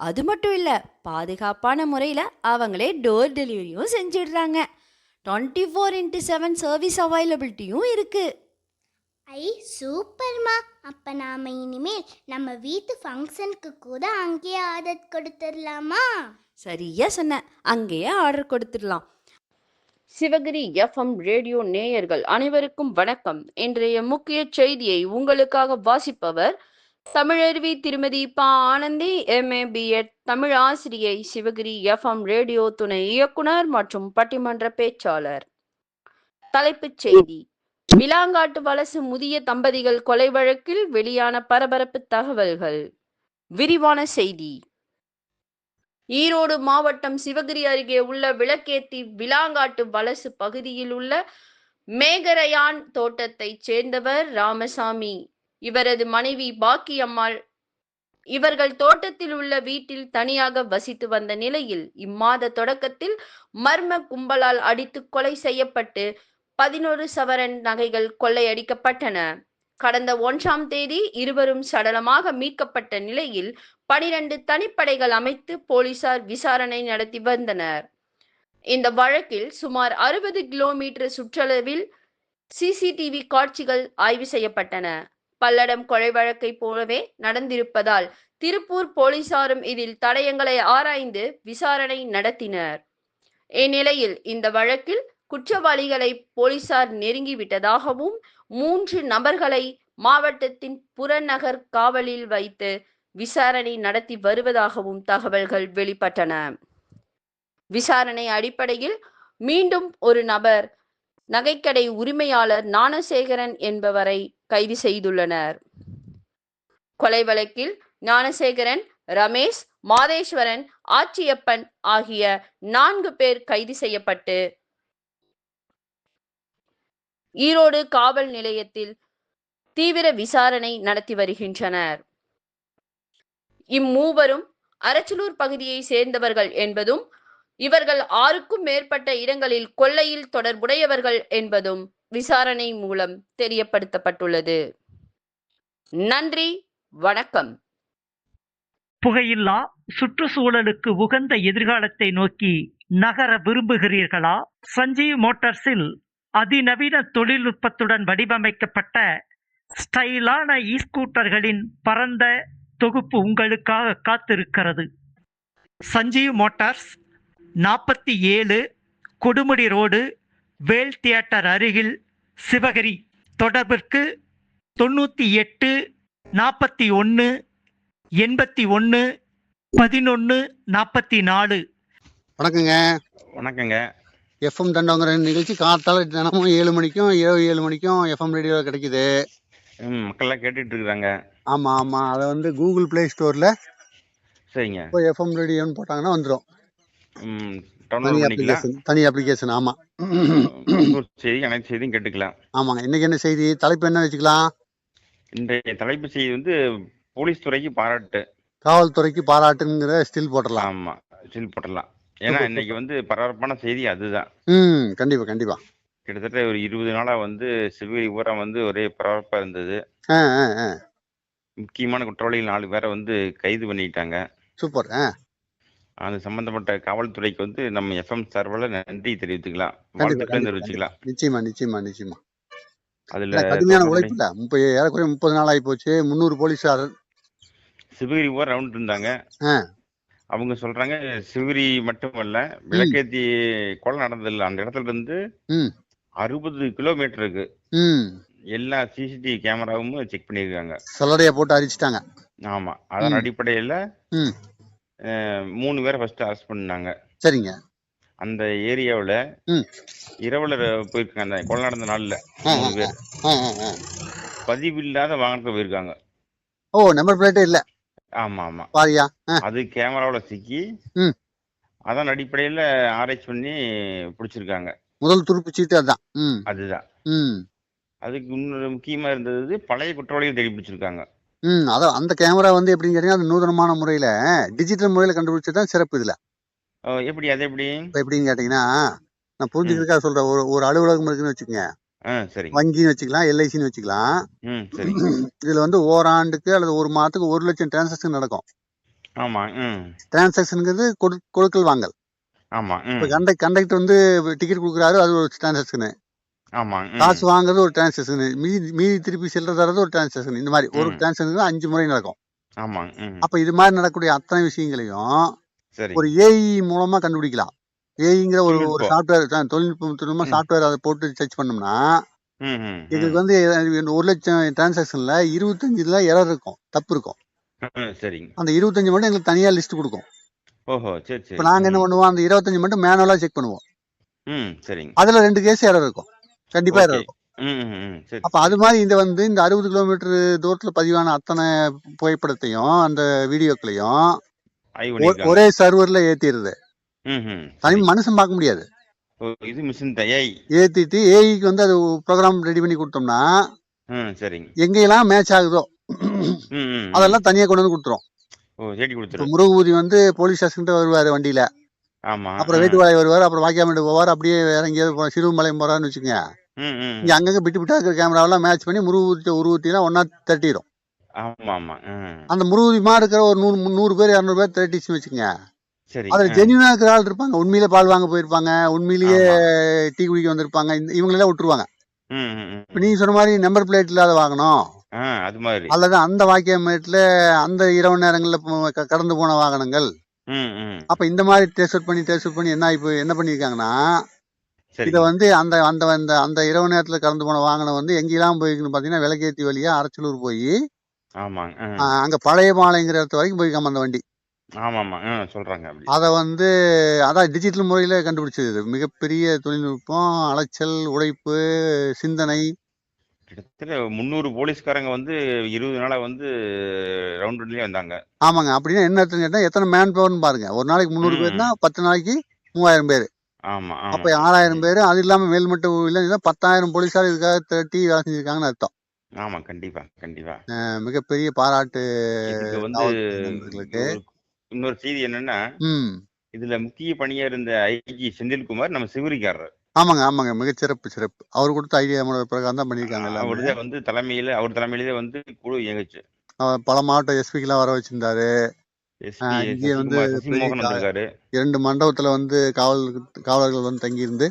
அது மட்டும் இல்லை பாதுகாப்பான முறையில் அவங்களே டோர் டெலிவரியும் செஞ்சிடுறாங்க. Twenty four into seven service அவைலபிலிட்டியும் இருக்குது ஐ சூப்பர்மா அப்ப நாம இனிமேல் நம்ம வீட்டு ஃபங்க்ஷனுக்கு கூட அங்கேயே ஆர்டர் கொடுத்துடலாமா? சரியா சொன்ன. அங்கேயே ஆர்டர் கொடுத்துடலாம். சிவகிரி எஃப்எம் ரேடியோ நேயர்கள் அனைவருக்கும் வணக்கம். இன்றைய முக்கிய செய்தியை உங்களுக்காக வாசிப்பவர் தமிழருவி திருமதி பா ஆனந்தி எம்ஏ பிஎட் தமிழ் ஆசிரியை சிவகிரி எஃப்எம் ரேடியோ துணை இயக்குனர் மற்றும் பட்டிமன்ற பேச்சாளர். தலைப்புச் செய்தி. விலாங்காட்டு வலசு முதிய தம்பதிகள் கொலை வழக்கில் வெளியான பரபரப்பு தகவல்கள். விரிவான செய்தி. ஈரோடு மாவட்டம் சிவகிரி அருகே உள்ள விளக்கேத்தி விலாங்காட்டு வலசு பகுதியில் உள்ள மேகரையான் தோட்டத்தைச் சேர்ந்தவர் ராமசாமி. இவரது மனைவி பாக்கியம்மாள். இவர்கள் தோட்டத்தில் உள்ள வீட்டில் தனியாக வசித்து வந்த நிலையில் இம்மாத தொடக்கத்தில் மர்ம கும்பலால் அடித்து கொலை செய்யப்பட்டு பதினோரு சவரன் நகைகள் கொள்ளையடிக்கப்பட்டன. கடந்த ஒன்றாம் தேதி இருவரும் சடலமாக மீட்கப்பட்ட நிலையில் பனிரெண்டு தனிப்படைகள் அமைத்து போலீசார் விசாரணை நடத்தி வந்தனர். இந்த வழக்கில் சுமார் அறுபது கிலோமீட்டர் சுற்றளவில் சிசிடிவி காட்சிகள் ஆய்வு செய்யப்பட்டன. பல்லடம் கொலை வழக்கை போலவே நடந்திருப்பதால் திருப்பூர் போலீசாரும் இதில் தடயங்களை ஆராய்ந்து விசாரணை நடத்தினர். இந்நிலையில் இந்த வழக்கில் குற்றவாளிகளை போலீசார் நெருங்கிவிட்டதாகவும் மூன்று நபர்களை மாவட்டத்தின் புறநகர் காவலில் வைத்து விசாரணை நடத்தி வருவதாகவும் தகவல்கள் வெளிப்பட்டன. விசாரணை அடிப்படையில் மீண்டும் ஒரு நபர் நகைக்கடை உரிமையாளர் ஞானசேகரன் என்பவரை கைது செய்துள்ளனர். கொலை வழக்கில் ஞானசேகரன் ரமேஷ் மாதேஸ்வரன் ஆச்சியப்பன் ஆகிய நான்கு பேர் கைது செய்யப்பட்டு ஈரோடு காவல் நிலையத்தில் தீவிர விசாரணை நடத்தி வருகின்றனர். இம்மூவரும் அரச்சலூர் பகுதியை சேர்ந்தவர்கள் என்பதும் இவர்கள் ஆறுக்கும் மேற்பட்ட இடங்களில் கொள்ளையில் தொடர்புடையவர்கள் என்பதும் விசாரணை மூலம் தெரியப்படுத்தப்பட்டுள்ளது. நன்றி வணக்கம். புகையில்லா சுற்றுச்சூழலுக்கு உகந்த எதிர்காலத்தை நோக்கி நகர விரும்புகிறீர்களா? சஞ்சீவ் மோட்டார்ஸில் அதிநவீன தொழில்நுட்பத்துடன் வடிவமைக்கப்பட்ட ஸ்டைலான இ ஸ்கூட்டர்களின் பரந்த தொகுப்பு உங்களுக்காக காத்திருக்கிறது. சஞ்சீவ் மோட்டார்ஸ் நாற்பத்தி ஏழு கொடுமுடி ரோடு வேல் தியேட்டர் அருகில் சிவகிரி. தொடர்பிற்கு தொண்ணூற்றி எட்டு நாற்பத்தி ஒன்று எண்பத்தி ஒன்று பதினொன்று நாற்பத்தி நாலு. வணக்கங்க. வணக்கங்க. எஃப்எம் தண்டவங்கிற நிகழ்ச்சி காத்தால தினமும் ஏழு மணிக்கும் இரவு ஏழு மணிக்கும் எஃப்எம் ரேடியோவில் கிடைக்குது. மக்கள்லாம் கேட்டுட்டு இருக்கிறாங்க ஆமாம் ஆமாம் அதை வந்து கூகுள் ப்ளே ஸ்டோரில் சரிங்க. இப்போ எஃப்எம் ரேடியோன்னு போட்டாங்கன்னா வந்துடும் தனி அப்ளிகேஷன் தனி அப்ளிகேஷன் ஆமாம் செய்தி அனைத்து செய்தியும் கேட்டுக்கலாம். ஆமாங்க. இன்னைக்கு என்ன செய்தி? தலைப்பு என்ன வச்சுக்கலாம்? இன்றைய தலைப்பு செய்தி வந்து போலீஸ் துறைக்கு பாராட்டு. காவல்துறைக்கு பாராட்டுங்கிற ஸ்டில் போட்டுடலாம். ஆமா சீல் போட்டுடலாம். ஏன்னா இன்னைக்கு வந்து பரபரப்பான செய்தி அதுதான். ம் கண்டிப்பாக கண்டிப்பாக கிட்டத்தட்ட ஒரு இருபது நாளா வந்து சிவகிரி ஊரம் வந்து ஒரே பரபரப்பா இருந்தது. முக்கியமான குற்றவாளிகள் நாலு பேரை வந்து கைது பண்ணிட்டாங்க. சூப்பர் அது சம்பந்தப்பட்ட காவல்துறைக்கு வந்து நம்ம எஃப்எம் சார்பில் நன்றி தெரிவித்துக்கலாம். வாழ்த்துக்களை தெரிவிச்சுக்கலாம். நிச்சயமா நிச்சயமா நிச்சயமா. அதுல கடுமையான தொடர்புடைய- உழைப்பு இல்லை முப்பது ஏறக்குறைய முப்பது நாள் ஆகி போச்சு முந்நூறு போலீஸார் சிவகிரி ஊர் ரவுண்ட் இருந்தாங்க. அவங்க சொல்றாங்க சிவகிரி மட்டுமல்ல விளக்கேத்தி கொலை நடந்ததில்ல அந்த இடத்துல இருந்து. அறுபது கிலோமீட்டர் இருக்கு ம். எல்லா சிசிடிவி கேமராவும் செக் பண்ணியிருக்காங்க. சல்லடையை போட்டு அரிச்சிட்டாங்க ஆமா. அதன். அடிப்படையில மூணு பேரை ஃபர்ஸ்ட் அரெஸ்ட் பண்ணாங்க சரிங்க. அந்த ஏரியாவுல. இரவுல போயிருக்காங்க. அந்த கொலை நடந்த நாள்ல மூணு பேர். பதிவில்லாத வாகனத்துல போயிருக்காங்க. ஓ நம்பர் பிளேட்டே இல்ல? ஆமா ஆமா. பாரியா அது கேமராவுல சிக்கி. அதன் அடிப்படையில ஆராய்ச்சி பண்ணி பிடிச்சிருக்காங்க. முதல் துருப்பு சீட்டு அதான். அதுதான். அதுக்கு இன்னொரு முக்கியமா இருந்தது பழைய குற்றவாளிகள் தேடி பிடிச்சிருக்காங்க. ம் அதான் அந்த கேமரா வந்து எப்படின்னு கேட்டீங்கன்னா அது நூதனமான முறையில் டிஜிட்டல் முறையில் கண்டுபிடிச்சது தான் சிறப்பு இதில். ஓ, எப்படி அது எப்படி? இப்போ எப்படின்னு கேட்டிங்கன்னா நான் புரிஞ்சுக்கிறதுக்காக சொல்கிறேன் ஒரு ஒரு அலுவலகம் இருக்குன்னு வச்சுக்கோங்க. ஆ சரிங்க வங்கின்னு வச்சுக்கலாம் எல்ஐசின்னு வச்சுக்கலாம். ம் சரிங்க இதில் வந்து ஓராண்டுக்கு அல்லது ஒரு மாதத்துக்கு ஒரு லட்சம் டிரான்சாக்ஷன் நடக்கும். ஆமா ம். டிரான்சாக்ஷனுங்கிறது கொடு கொடுக்கல் வாங்கல். ஆமா ம். இப்போ கண்டக்ட் கண்டக்டர் வந்து டிக்கெட் கொடுக்குறாரு அது ஒரு டிரான்சாக்ஷனு காசு வாங்குறது ஒரு டிரான்சாக்ஷன் மீதி மீதி திருப்பி சில்லறை தரது ஒரு டிரான்சாக்ஷன் இந்த மாதிரி ஒரு. டிரான்சாக்ஷன் அஞ்சு முறை நடக்கும். ஆமா அப்போ இது மாதிரி நடக்கக்கூடிய அத்தனை விஷயங்களையும் ஒரு ஏஇ மூலமா கண்டுபிடிக்கலாம். ஏஇங்கிற ஒரு ஒரு. சாஃப்ட்வேர் தொழில்நுட்பம் மூலமா. சாஃப்ட்வேர் அதை போட்டு சர்ச் பண்ணோம்னா எங்களுக்கு வந்து ஒரு லட்சம் டிரான்சாக்ஷன்ல இருபத்தஞ்சுல எரர் இருக்கும். தப்பு இருக்கும். அந்த இருபத்தஞ்சு மட்டும் எங்களுக்கு தனியா லிஸ்ட் கொடுக்கும். ஓஹோ சரி சரி. இப்போ நாங்க என்ன. பண்ணுவோம்? அந்த இருபத்தஞ்சு மட்டும் மேனுவலா செக் பண்ணுவோம். ம் சரிங்க. அதுல ரெண்டு கேஸ் எரர் இருக்கும். கண்டிப்பா இருக்கும். அப்ப அது மாதிரி இந்த வந்து இந்த அறுபது கிலோமீட்டர் தூரத்துல பதிவான அத்தனை புகைப்படத்தையும் அந்த வீடியோக்களையும் ஒரே சர்வர்ல ஏத்திடுது. தனி. மனுஷன் பார்க்க முடியாது. இது மிஷின் தயாய் ஏத்திட்டு ஏஐக்கு வந்து அது ப்ரோக்ராம் ரெடி பண்ணி கொடுத்தோம்னா சரிங்க. எங்கெல்லாம் மேட்ச் ஆகுதோ. அதெல்லாம் தனியா கொண்டு வந்து கொடுத்துரும். முருகபூதி வந்து போலீஸ் ஸ்டேஷன் வருவாரு வண்டியில. அப்புறம் ஆ. வேட்டுவாய் வருவார் அப்புறம் வாக்கியாமேடு போவார் அப்படியே வேற எங்கேயாவது சிறுவம்பாளையம் போறாருன்னு வச்சுக்கோங்க. இங்க அங்கங்க பிட்டு பிட்டா இருக்கிற கேமராவெல்லாம் மேட்ச் பண்ணி முருகூதி உருவத்திலாம் ஒன்னா தட்டிடும் ஆமா ஆமா. ம் அந்த முருகூதி மாதிரி இருக்கிற ஒரு நூறு முந்நூறு பேர் இரநூறு பேர் திரட்டிச்சுன்னு வச்சுக்கோங்க. அதுல. ஜென்யூனா இருக்கிற ஆள் இருப்பாங்க. உண்மையிலே பால் வாங்க போயிருப்பாங்க. உண்மையிலேயே. டீ குடிக்க வந்திருப்பாங்க. இவங்களெல்லாம் விட்டுருவாங்க. இப்ப நீங்க சொன்ன மாதிரி நம்பர் பிளேட் இல்லாத ஆ அது மாதிரி. அல்லது அந்த வாக்கியமேட்ல அந்த இரவு நேரங்கள்ல கடந்து போன வாகனங்கள். அப்ப இந்த மாதிரி டேஸ்ட் பண்ணி டேஸ்ட் பண்ணி என்ன இப்போ என்ன பண்ணிருக்காங்கன்னா இதை வந்து அந்த அந்த அந்த அந்த இரவு நேரத்துல கடந்து போன வாகனம் வந்து எங்கெல்லாம் போயிருக்குன்னு பாத்தீங்கன்னா விளக்கேத்தி வழியா அரச்சலூர் போய் ஆமாங்க. அங்க பழைய பாளையங்கிற இடத்து வரைக்கும் போயிருக்காம அந்த வண்டி. ஆமா ஆமா ஆ சொல்றாங்க அப்படி. அதை வந்து அதான் டிஜிட்டல் முறையில கண்டுபிடிச்சது இது. மிகப்பெரிய தொழில்நுட்பம் அலைச்சல் உழைப்பு சிந்தனை. கிட்டத்தட்ட முந்நூறு போலீஸ்காரங்க வந்து இருபது நாளா வந்து ரவுண்ட் ரவுண்ட்லயே வந்தாங்க. ஆமாங்க. அப்படின்னா என்ன அர்த்தம்னு கேட்டா எத்தனை மேன் பவர்னு பாருங்க. ஒரு நாளைக்கு முந்நூறு. பேர்னா பத்து நாளைக்கு மூவாயிரம் பேர். ஆமா அப்ப ஆறாயிரம் பேர் அது இல்லாம மேல்மட்ட இல்ல பத்தாயிரம் போலீஸார் இதுக்காக திரட்டி வேலை செஞ்சிருக்காங்கன்னு அர்த்தம். ஆமா கண்டிப்பா கண்டிப்பா. மிகப்பெரிய பாராட்டு வந்து இன்னொரு செய்தி என்னன்னா இதுல முக்கிய பணியா இருந்த ஐஜி செந்தில்குமார் நம்ம சிவரிக்காரர் ஆமாங்க ஆமாங்க. மிகச்சிறப்பு சிறப்பு அவர் கொடுத்த ஐடியா பிரகாரம் தான் பண்ணியிருக்காங்க அவர்தான் வந்து தலைமையில அவர் தலைமையிலே வந்து குழு இயங்குச்சு. பல மாவட்ட எஸ்பிக்கெல்லாம் வர வச்சிருந்தாரு. இங்கே வந்து இரண்டு மண்டபத்துல வந்து காவல் காவலர்கள் வந்து தங்கியிருந்து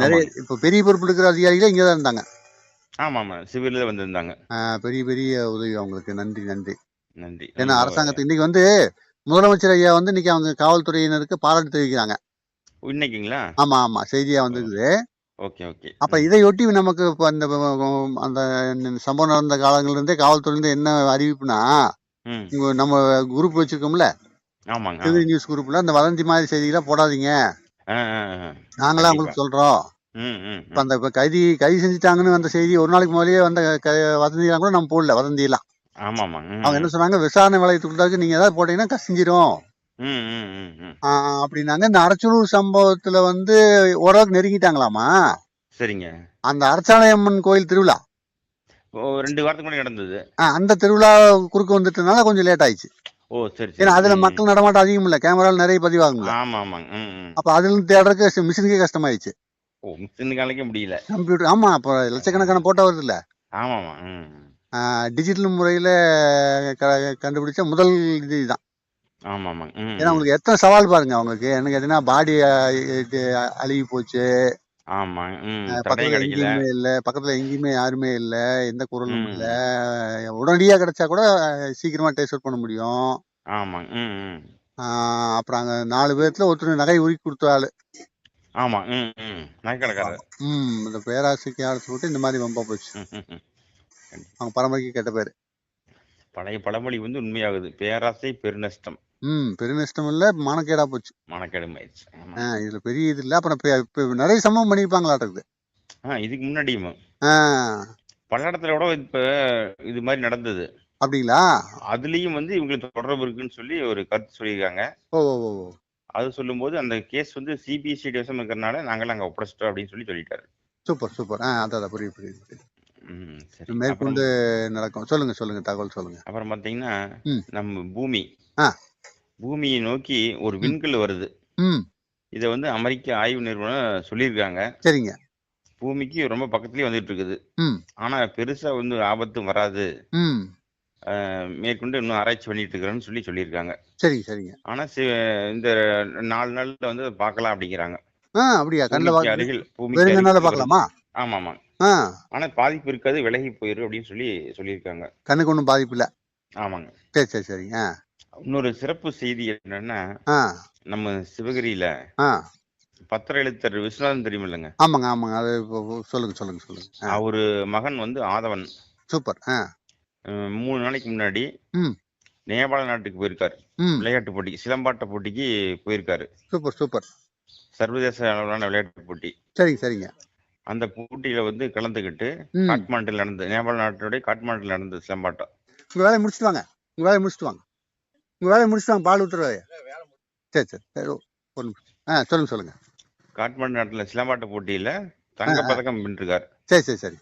நிறைய. இப்போ பெரிய பொறுப்பு இருக்கிற அதிகாரிகளே இங்கே தான் இருந்தாங்க. ஆமா ஆமா சிவில்ல வந்திருந்தாங்க. பெரிய பெரிய உதவி அவங்களுக்கு. நன்றி நன்றி. நன்றி ஏன்னா அரசாங்கத்துக்கு இன்னைக்கு வந்து முதலமைச்சர் ஐயா வந்து இன்னைக்கு அவங்க காவல்துறையினருக்கு பாராட்டு தெரிவிக்கிறாங்க. இன்னைக்குங்களா? ஆமா ஆமா. செய்தியா வந்திருக்குது. Okay okay. அப்ப இதையொட்டி நமக்கு இப்ப அந்த அந்த சம்பவம் நடந்த காலங்கள்ல இருந்தே காவல்துறையில இருந்து என்ன அறிவிப்புனா நம்ம குரூப் வச்சிருக்கோம்ல. ஆமாங்க. நியூஸ் குரூப்ல அந்த வதந்தி மாதிரி செய்திகளை போடாதீங்க. ஆ, ஆ, ஆ. நாங்களா உங்களுக்கு சொல்றோம். இப்ப அந்த இப்ப கைதி கைது செஞ்சுட்டாங்கன்னு அந்த செய்தி ஒரு நாளைக்கு முதல்லயே வந்த வதந்தியெல்லாம் கூட நம்ம போடல வதந்தி எல்லாம் ஆமாமா ம், அவங்க என்ன சொன்னாங்க? விசாரணை வளையத்துக்குள்ளாக்கு நீங்க ஏதாவது போட்டீங்கன்னா கசிஞ்சிரும். அப்படின்னாங்க. இந்த அரச்சலூர் சம்பவத்துல வந்து ஓரளவுக்கு நெருங்கிட்டாங்களாமா? சரிங்க. அந்த அரசாலயம்மன் கோயில் திருவிழா. ரெண்டு வாரத்துக்கு முன்னாடி நடந்தது. ஆஹ் அந்த திருவிழா குறுக்க வந்துட்டனால கொஞ்சம் லேட் ஆயிடுச்சு. ஓ சரி ஏன்னா அதுல மக்கள் நடமாட்டம் அதிகம் இல்ல. கேமரால நிறைய பதிவாகும்ல. ஆமா ஆமாங்க. அப்ப அதுல இருந்து தேடுறதுக்கு மிஷினுக்கே கஷ்டமாயிடுச்சு. ஓ மிஷின் காலைக்கே முடியல. கம்ப்யூட்டர் ஆமா அப்ப லட்சக்கணக்கான போட்டோ வருது இல்ல ஆமாமா ம் டிஜிட்டல் முறையில கண்டுபிடிச்ச முதல் இது இதுதான். ஆமாமாங்க ம் ஏன்னா உங்களுக்கு எத்தனை சவால் பாருங்க அவங்களுக்கு. என்ன கேட்டீங்கன்னா பாடி அழுகி போச்சு. ஆமா. ம். தடையும் பக்கத்துல கிடைக்கல. எங்கேயுமே இல்ல. பக்கத்துல எங்கேயுமே யாருமே இல்ல. எந்த குரலும் ம். இல்ல உடனடியா கிடைச்சா கூட சீக்கிரமா டேஸ்ட் அவுட் பண்ண முடியும். ஆமாங்க ம் அப்புறம் அங்க நாலு பேர்த்துல ஒருத்தர் நகை உருக்கி கொடுத்த ஆளு. ஆமா. ம் ம். நகைக்கடைக்காரர். ம். இந்த பேராசைக்கு ஆளை போட்டு இந்த மாதிரி வம்பா போச்சு. அவங்க பரம்பரைக்கு கெட்ட பேரு. பழைய பழமொழி வந்து உண்மையாகுது. பேராசை பெருநஷ்டம். ம் பெருநஷ்டம் இல்ல மானக்கேடா போச்சு. மனக்கெடுமாயிடுச்சு ஆமா. ஆஹ் இதுல பெரிய இது இல்ல அப்புறம் இப்ப- இப்ப நிறைய சம்பவம் பண்ணிருப்பாங்களாட்டுக்குது ஆ இதுக்கு முன்னாடியும் ஆஹ் பல்லடத்துல கூட இப்ப இது மாதிரி நடந்தது. அப்படிங்களா? அதுலயும் வந்து இவங்களுக்கு தொடர்பு இருக்குன்னு சொல்லி ஒரு கருத்து சொல்லியிருக்காங்க. ஓ ஓ ஓ ஓ. அது சொல்லும்போது அந்த கேஸ் வந்து சிபிஎஸ்சி டிவிஷன் இருக்கிறனால நாங்களாம் அங்க ஒப்படைச்சிட்டோம் அப்படின்னு சொல்லி சொல்லிட்டாரு. Super super. ஆ அதான் அதான் புரியுது புரியுது புரியுது. ம், சரி. மேற்கொண்டு அப்புறம் நடக்கும். சொல்லுங்க சொல்லுங்க தகவல் சொல்லுங்க. அப்புறம் பாத்தீங்கன்னா ம். நம்ம பூமி ஆ. பூமியை நோக்கி ஒரு. விண்கல் வருது. ம். இதை வந்து அமெரிக்க ஆய்வு நிறுவனம் சொல்லியிருக்காங்க. சரிங்க. பூமிக்கு ரொம்ப பக்கத்துலயே வந்துட்டு இருக்குது ம். ஆனா பெருசா வந்து ஆபத்தும் வராது. ம். மேற்கொண்டு இன்னும் ஆராய்ச்சி பண்ணிட்டு இருக்கிறேன்னு சொல்லி சொல்லியிருக்காங்க. சரிங்க சரிங்க. ஆனா இந்த நாலு நாள்ல வந்து பார்க்கலாம் அப்படிங்கிறாங்க. அப்படியா? கண்ணில் அருகில் பூமிக்கு வரும் பார்க்கலாமா? ஆமா ஆமா ஆனா பாதிப்பு இருக்காது விலகி போயிரு அப்படின்னு சொல்லி சொல்லியிருக்காங்க. கண்ணுக்கு ஒன்றும் பாதிப்பு இல்லை. ஆமாங்க. சரி சரி சரிங்க. இன்னொரு சிறப்பு செய்தி என்னன்னா நம்ம சிவகிரியில பத்திர எழுத்தர் விஸ்வநாதன் தெரியுமில்லைங்க? ஆமாங்க ஆமாங்க. அது சொல்லுங்க சொல்லுங்க சொல்லுங்க. அவரு மகன் வந்து ஆதவன். சூப்பர் மூணு நாளைக்கு முன்னாடி நேபாள நாட்டுக்கு போயிருக்காரு. விளையாட்டு போட்டிக்கு சிலம்பாட்ட போட்டிக்கு போயிருக்காரு. Super super. சர்வதேச அளவிலான விளையாட்டு போட்டி. சரிங்க சரிங்க. அந்த போட்டியில வந்து கலந்துக்கிட்டு ம். காட்மாண்டில் நடந்த நேபாள நாட்டுடைய காட்மாண்டில் நடந்த சிலம்பாட்டம். உங்கள் வேலையை முடிச்சுட்டு வாங்க. உங்கள் வேலையை முடிச்சுட்டு வாங்க. உங்கள் வேலையை முடிச்சுட்டு வாங்க பால் ஊற்றுற வேலையை சரி சரி சரி ஒரு நிமிஷம். ஆ சொல்லுங்க சொல்லுங்க. காட்மாண்டு நாட்டுல சிலம்பாட்ட போட்டியில தங்க பதக்கம் வென்றிருக்கார். சரி சரி சரி.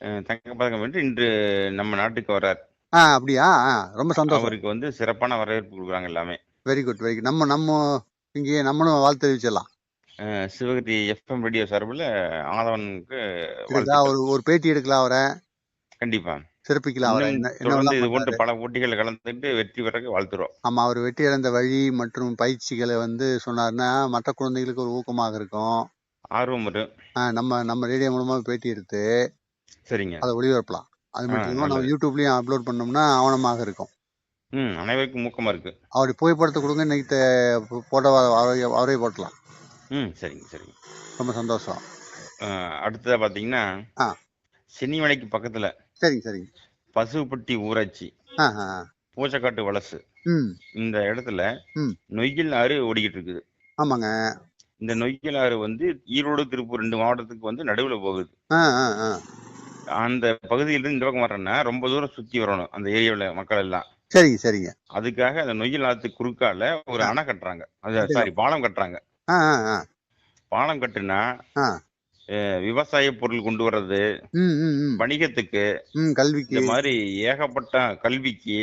தங்க பதக்கம் வென்று இன்று நம்ம நாட்டுக்கு வர்றார். ஆ அப்படியா? ஆ ரொம்ப சந்தோஷம். அவருக்கு வந்து சிறப்பான வரவேற்பு கொடுக்குறாங்க எல்லாமே. வெரி குட் வெரி குட் நம்ம நம்ம இங்கேயே நம்மளும் வாழ்த்து தெரிவிச்சிடலாம். அஹ் சிவகரி எஃப்எம் ரேடியோ சார்பில் ஆதவனுக்கு ஒரு ஒரு பேட்டி எடுக்கலாம் அவரை. கண்டிப்பா. சிறப்பிக்கலாம் அவரை என்ன இது போன்று பல போட்டிகள் கலந்துட்டு வெற்றி பெறக்கு வாழ்த்துறோம். ஆமா அவர் வெற்றி அடைந்த வழி மற்றும் பயிற்சிகளை வந்து சொன்னாருன்னா மற்ற குழந்தைகளுக்கு ஒரு ஊக்கமாக இருக்கும். ஆர்வம் வரும். நம்ம நம்ம ரேடியோ மூலமா பேட்டி எடுத்து சரிங்க. அதை ஒளிபரப்பலாம். அது மட்டும் இல்லாமல் நம்ம யூடியூப்லயும் அப்லோட் பண்ணோம்னா ஆவணமாக இருக்கும். ம் அனைவருக்கும் ஊக்கமா இருக்கு. அவருடைய புகைப்படத்தை கொடுங்க இன்னைக்கு போட்டோ அவரே அவரே போட்டலாம். ம் சரிங்க சரிங்க. ரொம்ப சந்தோஷம். அஹ் அடுத்ததா பாத்தீங்கன்னா ஆ. சென்னிமலைக்கு பக்கத்துல சரிங்க சரிங்க பசுப்பட்டி ஊராட்சி. பூச்சக்காட்டு வலசு. இந்த இடத்துல ம். நொய்யல் ஆறு ஓடிக்கிட்டு இருக்குது. ஆமாங்க. இந்த நொய்யல் ஆறு வந்து ஈரோடு திருப்பூர் ரெண்டு மாவட்டத்துக்கு வந்து நடுவுல போகுது. அந்த பகுதியிலிருந்து இந்த பக்கம் வரணும்னா ரொம்ப தூரம் சுத்தி வரணும் அந்த ஏரியாவுல மக்கள் எல்லாம். சரிங்க சரிங்க. அதுக்காக அந்த நொய்யல் ஆத்துக்கு குறுக்கால ஒரு அணை கட்டுறாங்க. அது சரி பாலம் கட்டுறாங்க. பாலம் கட்டுனா விவசாய பொருள் கொண்டு வர்றது வணிகத்துக்கு ம் இந்த கல்விக்கு மாதிரி ஏகப்பட்ட கல்விக்கு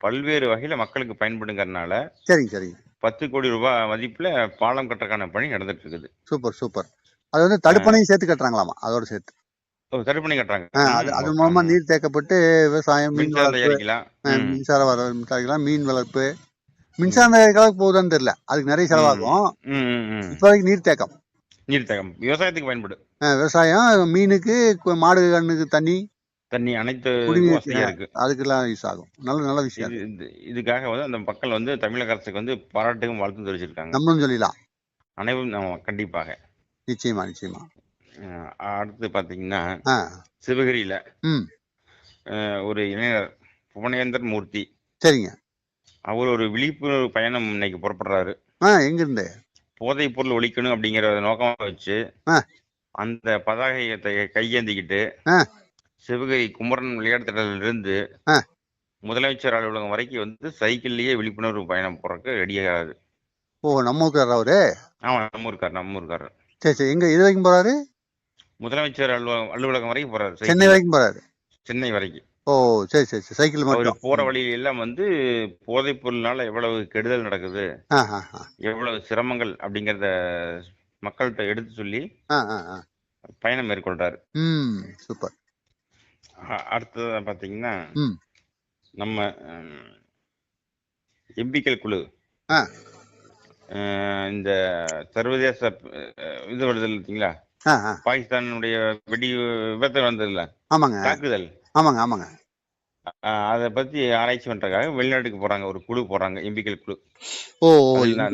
பல்வேறு வகையில மக்களுக்கு பயன்படுங்கிறதுனால சரிங்க சரிங்க. பத்து கோடி ரூபாய் மதிப்புல பாலம் கட்டுறதுக்கான பணி நடந்துட்டு இருக்குது சூப்பர் சூப்பர். அது வந்து தடுப்பணையும் சேர்த்து கட்டுறாங்களாமா அதோட சேர்த்து? தடுப்பணை கட்டுறாங்க. அது அது மூலமா நீர் தேக்கப்பட்டு விவசாயம் மீன் வளர்ப்பு தயாரிக்கலாம். மின்சார மின்சாரிக்கலாம் மீன் வளர்ப்பு. ம். மின்சாரம் தயாரிக்கிறதுக்கு போகுதான்னு தெரியல. அதுக்கு நிறைய செலவாகும். இப்போதைக்கு நீர் தேக்கம். நீர்த்தகம் விவசாயத்துக்கு பயன்படும். விவசாயம் மீனுக்கு மாடு கண்ணுக்கு தண்ணி. தண்ணி இருக்கு. அதுக்கெல்லாம் யூஸ் ஆகும். நல்ல நல்ல விஷயம் இதுக்காக வந்து அந்த மக்கள் வந்து தமிழக அரசுக்கு வந்து பாராட்டுக்கும் வாழ்த்தும் தெரிவிச்சிருக்காங்க. நம்மளும் சொல்லிடலாம். அனைவரும் நம்ம கண்டிப்பாக. நிச்சயமா நிச்சயமா. அடுத்து பாத்தீங்கன்னா சிவகிரியில ஒரு இளைஞர் புவனேந்தர் மூர்த்தி. சரிங்க. அவர் ஒரு விழிப்புணர்வு பயணம் இன்னைக்கு புறப்படுறாரு. ஆ எங்கிருந்து? போதைப் பொருள் ஒழிக்கணும் அப்படிங்கிற நோக்கமா வச்சு அந்த பதாகையத்தை கையேந்திக்கிட்டு சிவகிரி குமரன் விளையாட்டு திடலில் இருந்து முதலமைச்சர் அலுவலகம் வரைக்கும் வந்து சைக்கிள்லயே விழிப்புணர்வு பயணம் போறதுக்கு ரெடியாகிறாரு ஓ நம்ம ஊருக்காரர் அவரு? ஆமா நம்ம ஊருக்கார் நம்ம ஊருக்கார் சரி சரி. எங்க இது வரைக்கும் போறாரு? முதலமைச்சர் அலுவலகம் அலுவலகம் வரைக்கும் போறாரு சென்னை வரைக்கும் போறாரு. சென்னை வரைக்கும். ஓ சரி சரி சரி. சைக்கிள் அவர் மட்டும். போற. வழியில எல்லாம் வந்து போதைப் பொருள்னால எவ்வளவு கெடுதல் நடக்குது ஆ ஆ ஆ. எவ்வளவு சிரமங்கள் அப்படிங்கறத மக்கள்கிட்ட எடுத்து சொல்லி ஆ ஆ ஆ. பயணம் மேற்கொள்றாரு. ம் சூப்பர். அ- அடுத்ததா பாத்தீங்கன்னா ம். நம்ம எம்பிக்கள் குழு. ஆ. அஹ், இந்த சர்வதேச அஹ், இது வருது இல்லைங்களா? ஆ ஆ. பாகிஸ்தானுடைய வெடி விபத்து வந்ததுல ஆமாங்க. தாக்குதல். ஆமாங்க ஆமாங்க. அதை பத்தி ஆராய்ச்சி பண்றதுக்காக வெளிநாட்டுக்கு போறாங்க ஒரு குழு போறாங்க எம்பிக்கள் குழு. ஓ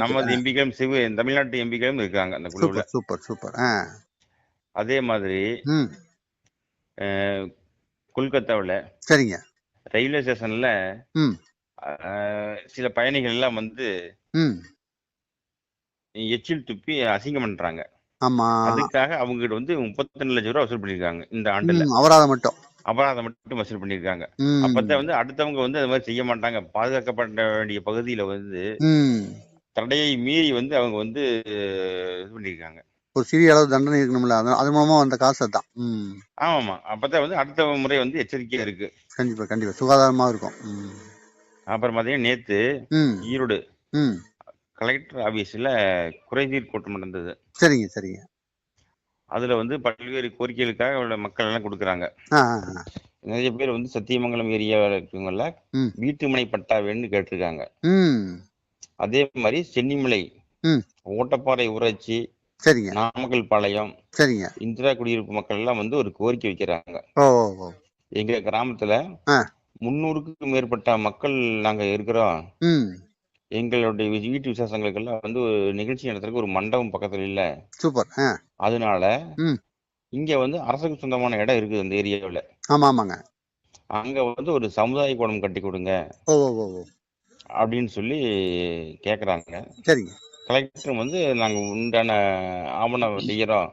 நமது எம்பிக்களும் சிவ தமிழ்நாட்டு எம்பிக்களும் இருக்காங்க அந்த குழுவுல. சூப்பர் சூப்பர் அதே மாதிரி கொல்கத்தாவுல சரிங்க. ரயில்வே ஸ்டேஷன்ல சில பயணிகள் எல்லாம் வந்து எச்சில் துப்பி அசிங்கம் பண்றாங்க. ஆமா. அதுக்காக அவங்க கிட்ட வந்து முப்பத்தி லட்சம் ரூபா வசூல் பண்ணிருக்காங்க இந்த ஆண்டுல. அபராதம் மட்டும். அபராதம் மட்டும் வசூல் பண்ணிருக்காங்க அப்பதான் வந்து அடுத்தவங்க வந்து அது மாதிரி செய்ய மாட்டாங்க. பாதுகாக்கப்பட வேண்டிய பகுதியில வந்து தடையை மீறி வந்து அவங்க வந்து இது பண்ணியிருக்காங்க. ஒரு சிறிய அளவு தண்டனை இருக்கணும்ல. அது அது மூலமா வந்த காசு தான் ஆமாமா. அப்பதான் வந்து அடுத்த முறை வந்து எச்சரிக்கையா இருக்கு. கண்டிப்பா கண்டிப்பா. சுகாதாரமா இருக்கும். அப்புறம் பாத்தீங்கன்னா நேத்து ஈரோடு கலெக்டர் ஆபீஸ்ல குறைதீர் கூட்டம் நடந்தது. சரிங்க சரிங்க. அதுல வந்து பல்வேறு கோரிக்கைகளுக்காக மக்கள் எல்லாம் கொடுக்குறாங்க. நிறைய பேர் வந்து சத்தியமங்கலம் ஏரியாவில் இருக்கவங்கள. வீட்டுமனை பட்டா வேணும்னு கேட்டிருக்காங்க அதே மாதிரி சென்னிமலை. ஓட்டப்பாறை ஊராட்சி சரிங்க. நாமக்கல் பாளையம் சரிங்க. இந்திரா குடியிருப்பு மக்கள் எல்லாம் வந்து ஒரு கோரிக்கை வைக்கிறாங்க. எங்க கிராமத்துல. முன்னூறுக்கும் மேற்பட்ட மக்கள் நாங்க இருக்கிறோம். எங்களுடைய வீட்டு விசேஷங்களுக்கெல்லாம் வந்து ஒரு நிகழ்ச்சி நடத்துறதுக்கு ஒரு மண்டபம் பக்கத்துல இல்ல. சூப்பர். அதனால. இங்க வந்து அரசுக்கு சொந்தமான இடம் இருக்குது அந்த ஏரியாவுல. ஆமா ஆமாங்க. அங்க வந்து ஒரு சமுதாய கூடம் கட்டி கொடுங்க. அப்படின்னு சொல்லி கேக்குறாங்க. சரிங்க. கலெக்டர் வந்து நாங்க உண்டான ஆவணம் செய்யறோம்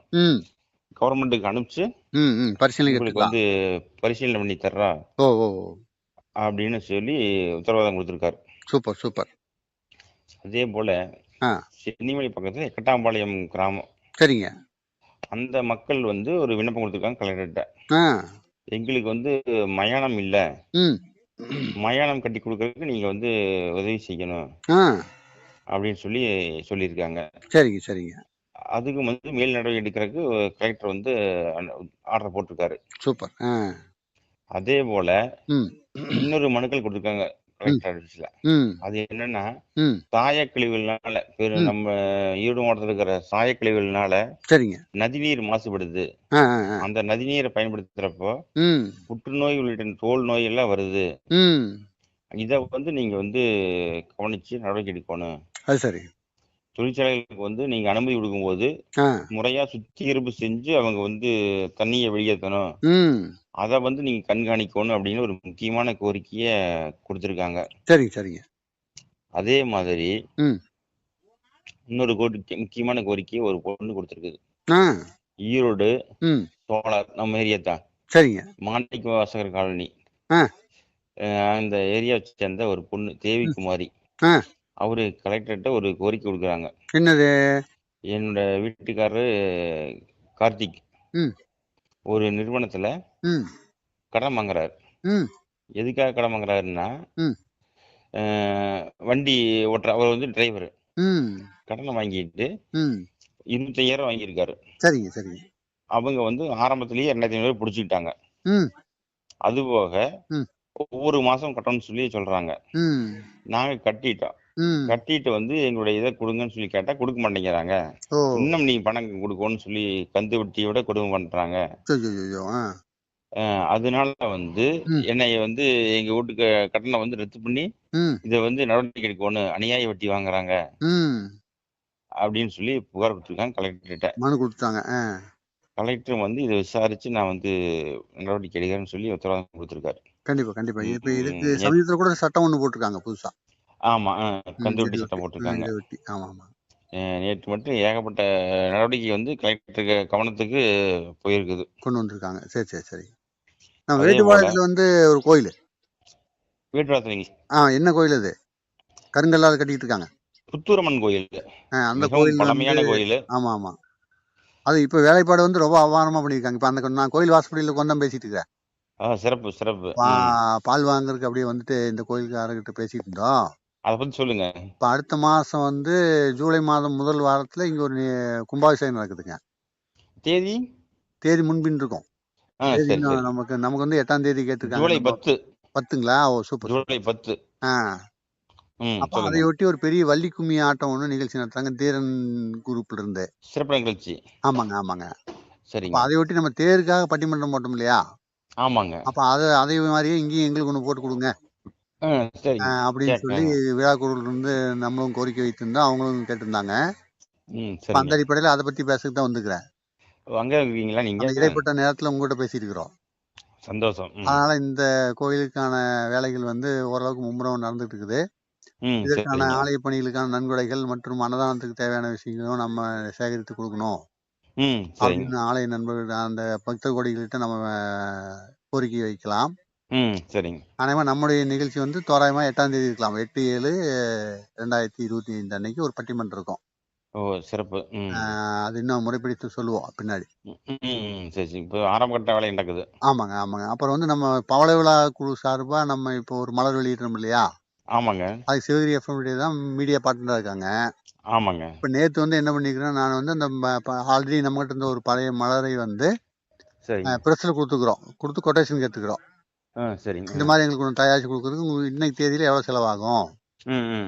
கவர்மெண்ட்டுக்கு அனுப்பிச்சு உங்களுக்கு வந்து பரிசீலனை பண்ணி தர்றோம் ஓ ஓ ஓ. அப்படின்னு சொல்லி உத்தரவாதம் கொடுத்திருக்காரு. Super super. அதே போல ஆ. சென்னிமலை பக்கத்துல எக்கட்டாம்பாளையம் கிராமம். சரிங்க. அந்த மக்கள் வந்து ஒரு விண்ணப்பம் கொடுத்திருக்காங்க கலெக்டர்கிட்ட எங்களுக்கு வந்து மயானம் இல்ல. மயானம் கட்டி கொடுக்கறதுக்கு நீங்க வந்து உதவி செய்யணும். அப்படின்னு சொல்லி சொல்லியிருக்காங்க. சரிங்க சரிங்க. அதுக்கு வந்து மேல் நடவடிக்கை எடுக்கிறதுக்கு கலெக்டர் வந்து ஆர்டர் போட்டிருக்காரு. சூப்பர். அதே போல இன்னொரு மனுக்கள் கொடுத்திருக்காங்க. ம். அது என்னன்னா ம். நம்ம ஈரோடு மாவட்டத்தில் இருக்கிற சாயக்கழிவுகள்னால சரிங்க. நதிநீர் மாசுபடுது. அந்த நதிநீரை பயன்படுத்துறப்போ புற்றுநோய் உள்ளிட்ட தோல் நோய் எல்லாம் வருது இதை வந்து நீங்க வந்து கவனிச்சு நடவடிக்கை எடுக்கணும். அது சரி. தொழிற்சாலைகளுக்கு வந்து நீங்க அனுமதி கொடுக்கும்போது ஆ. முறையா சுத்திகரிப்பு செஞ்சு அவங்க வந்து தண்ணியை வெளியேற்றணும். அதை வந்து நீங்க கண்காணிக்கணும் அப்படின்னு ஒரு முக்கியமான கோரிக்கைய கொடுத்திருக்காங்க. சரிங்க சரிங்க. அதே மாதிரி. இன்னொரு கோரிக்கை முக்கியமான கோரிக்கையை ஒரு பொண்ணு கொடுத்திருக்குது. ஈரோடு ம். சோலார் நம்ம ஏரியா தான் சரிங்க. மாணிக்க வாசகர் காலனி. அந்த ஏரியாவை சேர்ந்த ஒரு பொண்ணு தேவி குமாரி ஆ. அவரு கலெக்டர்கிட்ட ஒரு கோரிக்கை கொடுக்குறாங்க. என்னது? என்னோட வீட்டுக்காரரு கார்த்திக். ஒரு நிறுவனத்துல கடன் வாங்குறாரு. எதுக்காக கடன் வாங்குறாருன்னா வண்டி ஓட்டுற அவர் வந்து டிரைவர். கடனை வாங்கிட்டு இருபத்தையாயிரம் வாங்கியிருக்காரு. சரிங்க சரிங்க. அவங்க வந்து ஆரம்பத்திலேயே ரெண்டாயிரத்தி ஐநூறு பிடிச்சிக்கிட்டாங்க. அது போக. ஒவ்வொரு மாசம் கட்டணும்னு சொல்லி சொல்றாங்க. நாங்க கட்டிட்டோம். கட்டிட்டு வந்து எங்களுடைய இதை கொடுங்கன்னு சொல்லி கேட்டா கொடுக்க மாட்டேங்கிறாங்க. இன்னும் நீ பணம் கொடுக்கணும்னு சொல்லி கந்து வட்டியோட கொடுமை பண்றாங்க. அதனால வந்து. என்னைய வந்து எங்க வீட்டுக்கு கட்டணம் வந்து ரத்து பண்ணி இதை வந்து நடவடிக்கை எடுக்கணும் அநியாய வட்டி வாங்குறாங்க. அப்படின்னு சொல்லி புகார் கொடுத்துருக்காங்க கலெக்டர்கிட்ட மனு கொடுத்துட்டாங்க கலெக்டர் வந்து இதை விசாரிச்சு நான் வந்து நடவடிக்கை எடுக்கிறேன்னு சொல்லி உத்தரவாதம் கொடுத்துருக்காரு. கண்டிப்பா கண்டிப்பா. இப்ப இதுக்கு. சமீபத்துல கூட சட்டம் ஒண்ணு போட்டிருக்காங்க புதுசா. ஆமா அஹ், ம், கந்து வட்டி இது சட்டம். போட்டிருக்காங்க நேற்று மட்டும் ஏகப்பட்ட நடவடிக்கை வந்து கலெக்டருக்கு கவனத்துக்கு போயிருக்குது. கொண்டு வந்திருக்காங்க. சரி சரி சரி. நம்ம வேட்டுப்பாளையத்துல வந்து ஒரு கோயில். வீட்டுவாசலிங்க ஆ என்ன கோயில் அது? கருங்கல்லாத கட்டிட்டு இருக்காங்க. புத்தூரம்மன் கோயில். அந்த கோயில் பழமையான கோயில். ஆமா ஆமா அது இப்ப வேலைப்பாடு வந்து ரொம்ப அபாரமா பண்ணியிருக்காங்க. இப்ப அந்த நான் கோயில் வாசப்படியில கொண்டாந்து பேசிட்டு இருக்கிறேன் ஆ சிறப்பு சிறப்பு. பால் வாங்குறதுக்கு அப்படியே வந்துட்டு இந்த கோயிலுக்காரர்கிட்ட பேசிட்டு இருந்தோம். அதை பத்தி சொல்லுங்க. இப்ப அடுத்த மாசம் வந்து ஜூலை மாதம் முதல் வாரத்துல இங்க ஒரு கும்பாபிஷேகம் நடக்குதுங்க. தேதி? தேதி முன்பின் இருக்கும் ஆ தேதி சரி இன்னும் சரி. நமக்கு நமக்கு வந்து எட்டாம் தேதி கேட்டிருக்காங்க. ஜூலை நம்ம பத்து. பத்துங்களா? ஓ சூப்பர் ஜூலை பத்து. ஆ. ம் அப்ப சொல்லுங்க. அதையொட்டி ஒரு பெரிய வள்ளி கும்மி ஆட்டம் ஒண்ணு நிகழ்ச்சி நடத்துறாங்க தீரன் குரூப்ல இருந்து சிறப்பு நிகழ்ச்சி. ஆமாங்க ஆமாங்க. அப்ப சரிங்க அதையொட்டி நம்ம தேருக்காக பட்டிமன்றம் போட்டோம் இல்லையா? ஆமாங்க. அப்ப அதை அதே மாதிரியே இங்கேயும் எங்களுக்கு ஒண்ணு போட்டு கொடுங்க. சரிங்க. அப்படின்னு சொல்லி கேட்கலாங்க விழா குழுல இருந்து நம்மளும் கோரிக்கை வைத்திருந்தோம். அவங்களும் கேட்டிருந்தாங்க. ம் இப்ப அந்த சரிங்க அடிப்படையில அதை பத்தி பேசக்கு தான் வந்துக்கிறேன். அங்க இருக்கீங்களா நீங்க? அந்த இடைப்பட்ட நேரத்துல உங்ககிட்ட பேசிட்டு இருக்கிறோம் சந்தோஷம். ம். அதனால இந்த கோயிலுக்கான வேலைகள் வந்து ஓரளவுக்கு மும்முரம் நடந்துட்டு இருக்குது ம் இதற்கான சரிங்க. ஆலய பணிகளுக்கான நன்கொடைகள் மற்றும் அன்னதானத்துக்கு தேவையான விஷயங்களும் நம்ம சேகரித்து கொடுக்கணும். ம் சரிங்க. அப்படின்னு ஆலய நண்பர்கள் அந்த பக்த கோடிகள்கிட்ட நம்ம கோரிக்கை வைக்கலாம். ம் சரிங்க. அநேகமாக நம்முடைய நிகழ்ச்சி வந்து தோராயமாக எட்டாம் தேதி இருக்கலாம். எட்டு ஏழு ரெண்டாயிரத்தி இருபத்தி ஐந்து அன்னைக்கு ஒரு பட்டிமன்றம் இருக்கும். ஓ சிறப்பு. ம். ஆஹ் அது இன்னும் முறைப்பிடித்து சொல்லுவோம் பின்னாடி. ம், ம், ம், சரி சரி. இப்போ ஆரம்ப கட்ட வேலை நடக்குது. ஆமாங்க ஆமாங்க. அப்புறம் வந்து நம்ம பவள விழா குழு சார்பாக நம்ம இப்போ ஒரு மலர் வெளியிடுறோம் இல்லையா? ஆமாங்க. அதுக்கு சிவகிரி எஃப்எம் தான் மீடியா பார்ட்னராக இருக்காங்க. ஆமாங்க. இப்போ நேற்று வந்து என்ன பண்ணிக்கிறேன் நான் வந்து அந்த ஆல்ரெடி நம்மகிட்ட இருந்த ஒரு பழைய மலரை வந்து சரிங்க. ப்ரெஸ்ஸில் கொடுத்துக்குறோம். கொடுத்து கொட்டேஷன் கேட்டுக்கிறோம். சரிங்க. இந்த மாதிரி எங்களுக்கு ஒன்று தயாரித்து கொடுக்குறதுக்கு உங்களுக்கு இன்னைக்கு தேதியில் எவ்வளோ செலவாகும்?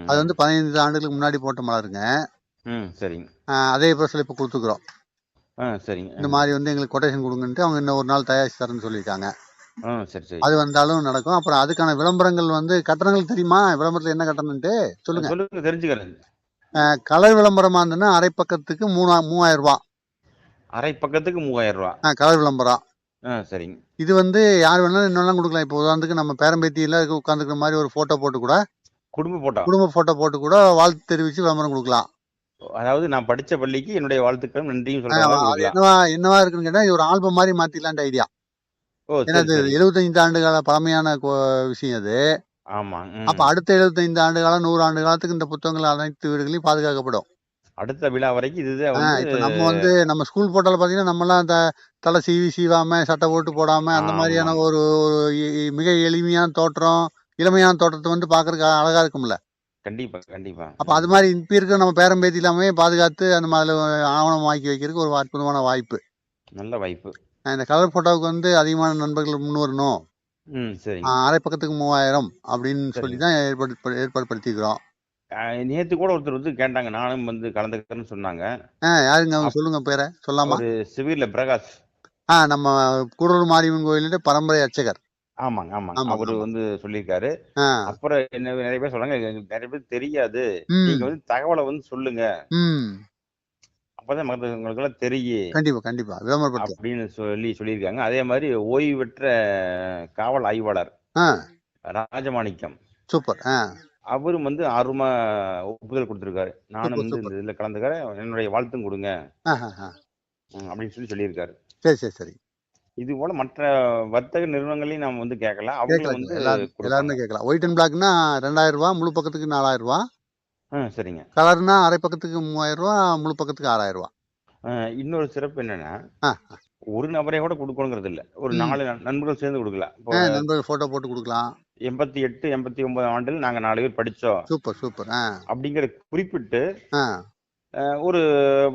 அது வந்து பதினைந்து ஆண்டுகளுக்கு முன்னாடி போட்ட மலருங்க. ம் சரிங்க. அதே ப்ரெஸ்ஸில் இப்போ கொடுத்துக்குறோம். ஆ சரிங்க. இந்த மாதிரி வந்து எங்களுக்கு கொட்டேஷன் கொடுங்கன்ட்டு அவங்க இன்னும் ஒரு நாள் தயாரிச்சு தரேன்னு சொல்லியிருக்காங்க. ஆ சரி சரி. அது வந்தாலும் நடக்கும். அப்புறம் அதுக்கான விளம்பரங்கள் வந்து கட்டணங்கள் தெரியுமா? விளம்பரத்தில் என்ன கட்டணம்ட்டு சொல்லுங்க. சொல்லுங்க தெரிஞ்சுக்கிறேன். கலர் விளம்பரமா இருந்ததுன்னா அரை பக்கத்துக்கு மூணா மூவாயிரம் ரூபா. அரை பக்கத்துக்கு மூவாயிரம் ரூபா. கலர் விளம்பரம். சரிங்க. இது வந்து யார் வேணாலும் என்னெல்லாம் கொடுக்கலாம். இப்போ உதாரணத்துக்கு நம்ம பேரம்பேத்தியில உட்காந்துக்கிற மாதிரி ஒரு போட்டோ போட்டு கூட குடும்ப போட்டோ குடும்ப போட்டோ போட்டு கூட வாழ்த்து தெரிவித்து விளம்பரம் கொடுக்கலாம். அதாவது நான் படிச்ச பள்ளிக்கு என்னுடைய வாழ்த்துக்களும் நன்றியும் என்னவா என்னவா இருக்குன்னு கேட்டா இது ஒரு ஆல்பம் மாதிரி மாத்திக்கலான்ட்டு ஐடியா ஏன்னா இது சரி. எழுபத்தைந்து ஆண்டு கால பழமையான விஷயம் அது. ஆமா. அப்ப அடுத்த எழுபத்தைந்து ஆண்டு காலம் நூறு ஆண்டு காலத்துக்கு இந்த புத்தகங்கள் அனைத்து வீடுகளையும் பாதுகாக்கப்படும். அடுத்த விழா வரைக்கும் இதுதான் இப்ப நம்ம வந்து நம்ம ஸ்கூல் போட்டால பாத்தீங்கன்னா நம்மலாம் அந்த தலை சீவி சீவாம சட்டை போட்டு போடாம அந்த. மாதிரியான ஒரு மிக எளிமையான தோற்றம் இளமையான தோற்றத்தை வந்து பாக்குறதுக்கு அழகா இருக்கும்ல? கண்டிப்பா கண்டிப்பா. அப்ப அது மாதிரி இப்ப இருக்கிற நம்ம பேரம்பேத்தி எல்லாமே பாதுகாத்து அந்த மாதிரி ஆவணம் ஆக்கி வைக்கிறதுக்கு ஒரு அற்புதமான வாய்ப்பு. நல்ல வாய்ப்பு. இந்த கலர் போட்டோவுக்கு வந்து அதிகமான நண்பர்கள் முன் வரணும் அரை பக்கத்துக்கு மூவாயிரம் அப்படின்னு சொல்லி. தான் ஏற்பாடு ஏற்பாடு படுத்திக்கிறோம் நேத்து கூட ஒருத்தர் வந்து கேட்டாங்க. நானும் வந்து கலந்துக்கிறேன்னு சொன்னாங்க. யாருங்க? அவங்க சொல்லுங்க பேரை. சொல்லாமா? ஒரு சிவில்ல பிரகாஷ். ஆ நம்ம கூடலூர் மாரியம்மன் கோயிலுடைய பரம்பரை அர்ச்சகர். ஆமாங்க ஆமாங்க. அவரு. வந்து சொல்லியிருக்காரு. அப்புறம் என்ன நிறைய பேர் சொல்றாங்க எங்களுக்கு நிறைய பேர் தெரியாது. நீங்க வந்து தகவலை வந்து சொல்லுங்க. அப்பதான் மற்றவங்களுக்கு எல்லாம் தெரியும். கண்டிப்பா கண்டிப்பா. விளம்பரப்படுத்து அப்படின்னு சொல்லி சொல்லியிருக்காங்க. அதே மாதிரி ஓய்வு பெற்ற காவல் ஆய்வாளர். ராஜமாணிக்கம். சூப்பர். அவரும் வந்து ஆர்வமா ஒப்புதல் கொடுத்திருக்காரு. நானும் வந்து. இந்த இதுல கலந்துக்கிறேன். என்னுடைய வாழ்த்தும் கொடுங்க. அப்படின்னு சொல்லி சொல்லியிருக்காரு. சரி சரி சரி. இது போல மற்ற வர்த்தக நிறுவனங்களையும் நாம வந்து கேட்கலாம். கேட்கலாம் வந்து எல்லாரும் கேட்கலாம். ஒயிட் அண்ட் பிளாக்னா ரெண்டாயிரம் ரூபா முழு பக்கத்துக்கு நாலாயிரம் ரூபா. சரிங்க. கலர்னா அரை பக்கத்துக்கு மூவாயிரம் ரூபா முழு பக்கத்துக்கு ஆறாயிரம் ரூபா. இன்னொரு சிறப்பு என்னன்னா ஒரு நபரே கூட கொடுக்கணுங்கிறது இல்ல. ஒரு. நாலு நண்- நண்பர்கள் சேர்ந்து கொடுக்கலாம். நண்பர்கள் போட்டோ போட்டு கொடுக்கலாம். எண்பத்தி எட்டு எண்பத்தி ஒன்பது ஆண்டில் நாங்க நாலு பேர் படிச்சோம். Super super. அப்படிங்கிற குறிப்பிட்டு ஒரு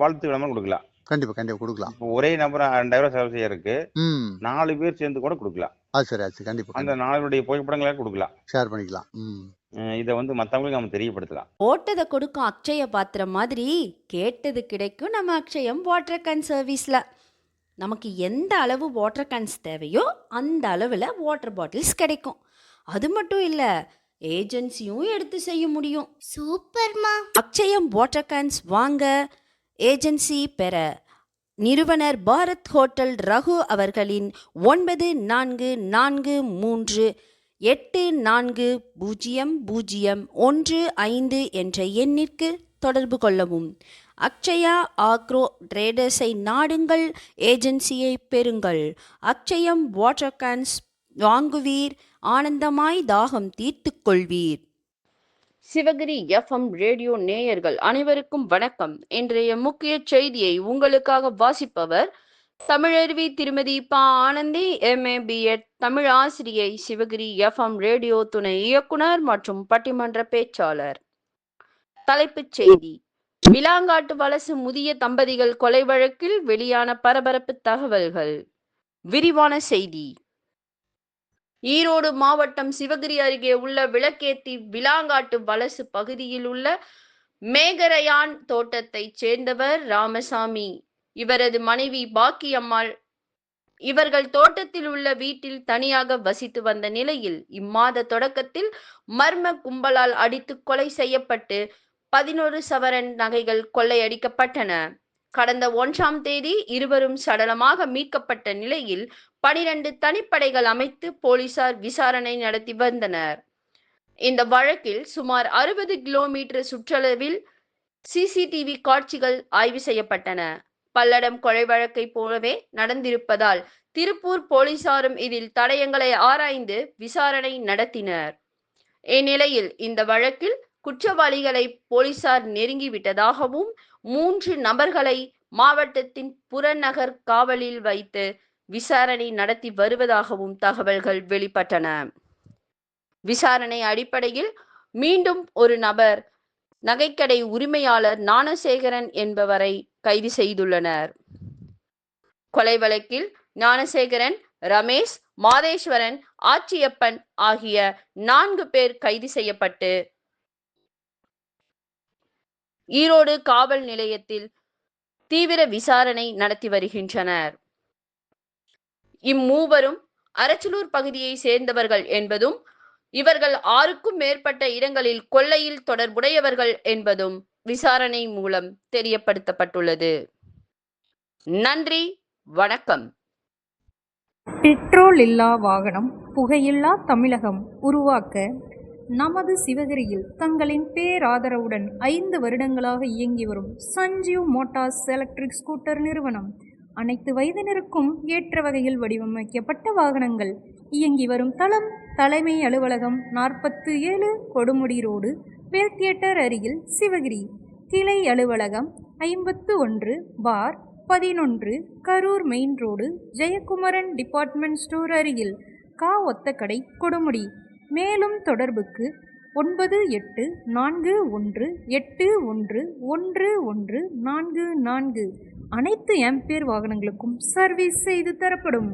வாழ்த்து விளம்பரம் கொடுக்கலாம். கண்டிப்பா கண்டிப்பா கொடுக்கலாம். இப்போ ஒரே நபர் ரெண்டாயிரம் செலவு செய்யறதுக்கு ம். நாலு பேர் சேர்ந்து கூட கொடுக்கலாம். சரி சரி. கண்டிப்பா அந்த நாளுடைய புகைப்படங்களை கொடுக்கலாம். ஷேர் பண்ணிக்கலாம். இதை வந்து மற்றவங்களுக்கு நம்ம தெரியப்படுத்தலாம். போட்டதை கொடுக்கும் அக்ஷய பாத்திரம் மாதிரி கேட்டது கிடைக்கும் நம்ம அக்ஷயம் வாட்டர் கேன் சர்வீஸில் நமக்கு எந்த அளவு வாட்டர் கேன்ஸ் தேவையோ அந்த அளவில் வாட்டர் பாட்டில்ஸ் கிடைக்கும். அது மட்டும் இல்லை ஏஜென்சியும் எடுத்து செய்ய முடியும். சூப்பர்மா. அக்ஷயம் வாட்டர் கேன்ஸ் வாங்க ஏஜென்சி பெற நிறுவனர் பாரத் ஹோட்டல் ரகு அவர்களின் ஒன்பது நான்கு நான்கு மூன்று எட்டு நான்கு பூஜ்ஜியம் பூஜ்ஜியம் ஒன்று ஐந்து என்ற எண்ணிற்கு தொடர்பு கொள்ளவும். அக்ஷயா ஆக்ரோ ட்ரேடர்ஸை நாடுங்கள் ஏஜென்சியை பெறுங்கள். அக்ஷயம் வாட்டர் கேன்ஸ் வாங்குவீர் ஆனந்தமாய் தாகம் தீர்த்துக் கொள்வீர் சிவகிரி எஃப்எம் ரேடியோ நேயர்கள் அனைவருக்கும் வணக்கம். இன்றைய முக்கிய செய்தியை உங்களுக்காக வாசிப்பவர் தமிழருவி திருமதி பா ஆனந்தி எம்ஏ பிஎட் தமிழ் ஆசிரியை சிவகிரி எஃப்எம் ரேடியோ துணை இயக்குனர் மற்றும் பட்டிமன்ற பேச்சாளர். தலைப்புச் செய்தி. விலாங்காட்டு வலசு முதிய தம்பதிகள் கொலை வழக்கில் வெளியான பரபரப்பு தகவல்கள். விரிவான செய்தி. ஈரோடு மாவட்டம் சிவகிரி அருகே உள்ள விளக்கேத்தி விலாங்காட்டு வலசு பகுதியில் உள்ள மேகரையான் தோட்டத்தைச் சேர்ந்தவர் ராமசாமி. இவரது மனைவி பாக்கியம்மாள். இவர்கள் தோட்டத்தில் உள்ள வீட்டில் தனியாக வசித்து வந்த நிலையில் இம்மாத தொடக்கத்தில் மர்ம கும்பலால் அடித்து கொலை செய்யப்பட்டு பதினோரு சவரன் நகைகள் கொள்ளையடிக்கப்பட்டன. கடந்த ஒன்றாம் தேதி இருவரும் சடலமாக மீட்கப்பட்ட நிலையில் பனிரெண்டு தனிப்படைகள் அமைத்து போலீசார் விசாரணை நடத்தி வந்தனர். இந்த வழக்கில் சுமார் அறுபது கிலோமீட்டர் சுற்றளவில் சிசிடிவி காட்சிகள் ஆய்வு செய்யப்பட்டன. பல்லடம் கொலை வழக்கை போலவே நடந்திருப்பதால் திருப்பூர் போலீசாரும் இதில் தடயங்களை ஆராய்ந்து விசாரணை நடத்தினர். இந்நிலையில் இந்த வழக்கில் குற்றவாளிகளை போலீசார் நெருங்கிவிட்டதாகவும் மூன்று நபர்களை மாவட்டத்தின் புறநகர் காவலில் வைத்து விசாரணை நடத்தி வருவதாகவும் தகவல்கள் வெளிப்பட்டன. விசாரணை அடிப்படையில் மீண்டும் ஒரு நபர் நகைக்கடை உரிமையாளர் ஞானசேகரன் என்பவரை கைது செய்துள்ளனர். கொலை வழக்கில் ஞானசேகரன் ரமேஷ் மாதேஸ்வரன் ஆச்சியப்பன் ஆகிய நான்கு பேர் கைது செய்யப்பட்டு ஈரோடு காவல் நிலையத்தில் தீவிர விசாரணை நடத்தி வருகின்றனர். இம்மூவரும் அரச்சலூர் பகுதியை சேர்ந்தவர்கள் என்பதும் இவர்கள் ஆறுக்கும் மேற்பட்ட இடங்களில் கொள்ளையில் தொடர்புடையவர்கள் என்பதும் விசாரணை மூலம் தெரியப்படுத்தப்பட்டுள்ளது. நன்றி வணக்கம். பெட்ரோல் இல்லா வாகனம் புகையில்லா தமிழகம் உருவாக்க நமது சிவகிரியில் தங்களின் பேராதரவுடன் ஐந்து வருடங்களாக இயங்கி வரும் சஞ்சீவ் மோட்டார்ஸ் எலக்ட்ரிக் ஸ்கூட்டர் நிறுவனம் அனைத்து வயதினருக்கும் ஏற்ற வகையில் வடிவமைக்கப்பட்ட வாகனங்கள். இயங்கி வரும் தளம் தலைமை அலுவலகம் நாற்பத்து ஏழு கொடுமுடி ரோடு வேல் தியேட்டர் அருகில் சிவகிரி. கிளை அலுவலகம் ஐம்பத்து ஒன்று பார் பதினொன்று Karur main road Jayakumaran department store அருகில் கா ஒத்தக்கடை கொடுமுடி. மேலும் தொடர்புக்கு ஒன்பது எட்டு நான்கு ஒன்று எட்டு ஒன்று ஒன்று ஒன்று நான்கு நான்கு. அனைத்து எம்பேர் வாகனங்களுக்கும் சர்வீஸ் செய்து தரப்படும்.